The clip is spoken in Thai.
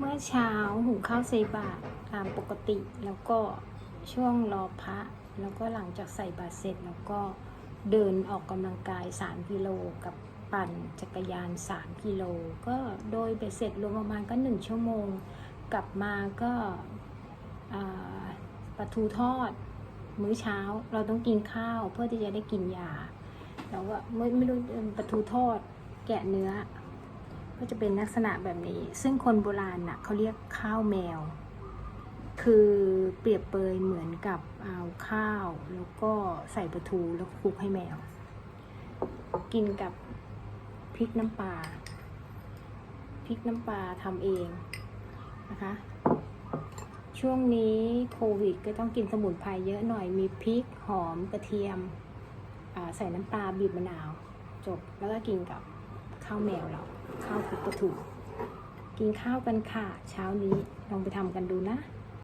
เมื่อเช้าหุงข้าวใส่บาตรตามปกติ แล้วก็ช่วงรอพระ แล้วก็หลังจากใส่บาตรเสร็จแล้วก็เดินออกกำลังกาย 3 กิโลกับปั่นจักรยาน 3 กิโล ก็โดยเบ็ดเสร็จรวมประมาณก็ 1 ชั่วโมง กลับมาก็ปลาทูทอด มื้อเช้าเราต้องกินข้าวเพื่อที่จะได้กินยาแล้วก็ไม่ไม่รู้ปลาทูทอดแกะเนื้อ ก็จะเป็นลักษณะแบบนี้ ซึ่งคนโบราณน่ะเขาเรียกข้าวแมว คือเปรียบเปยเหมือนกับเอาข้าว แล้วก็ใส่ปลาทูแล้วคลุกให้แมว กินกับพริกน้ำปลาพริกน้ำปลาทำเองนะคะ ช่วงนี้โควิดก็ต้องกินสมุนไพรเยอะหน่อยมีพริกหอมกระเทียมใส่น้ำปลาบีบมะนาว จบแล้วก็กินกับข้าวแมวเรา ข้าวคลุกปลาทูกินข้าวกันค่ะ เช้านี้ลองไปทำกันดูนะ